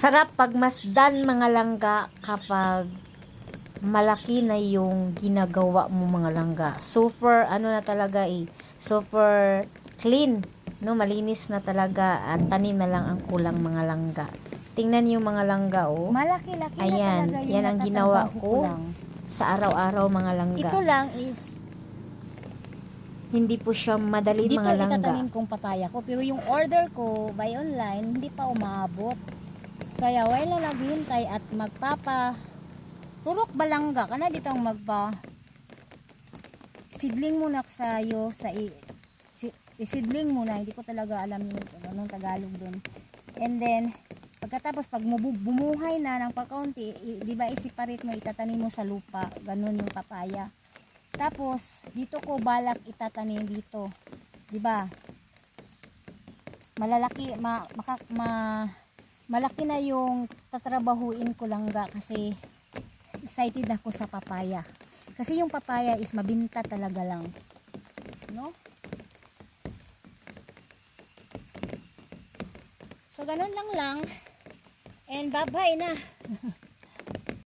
Sarap pagmasdan mga langga kapag malaki na yung ginagawa mo mga langga. Super, ano na talaga eh, super clean, no? Malinis na talaga at tanim na lang ang kulang mga langga. Tingnan yung mga langga, oh. Malaki-laki na Ayan, talaga yung yan ang ginawa ko. lang. Sa araw-araw mga langga. Ito lang is Hindi po siya madali dito mga langga. itatanim kong papaya ko pero yung order ko by online hindi pa umaabot. Kaya wala na naghihintay at magpapa turok balangga kana ditang magpa sidling muna sayo sa i, si, isidling muna hindi ko talaga alam yung anong Tagalog doon. And then pagkatapos pag bumuhay na ng pagkaunti, i- di ba i-separate mo itatanim mo sa lupa, ganun yung papaya. Tapos, dito ko balak itatanim dito. 'Di ba? Malalaki ma, maka, ma malaki na yung tatrabahuin ko lang ga kasi excited ako sa papaya. Kasi yung papaya is mabinta talaga lang. No? So, ganun lang lang. And bye-bye na.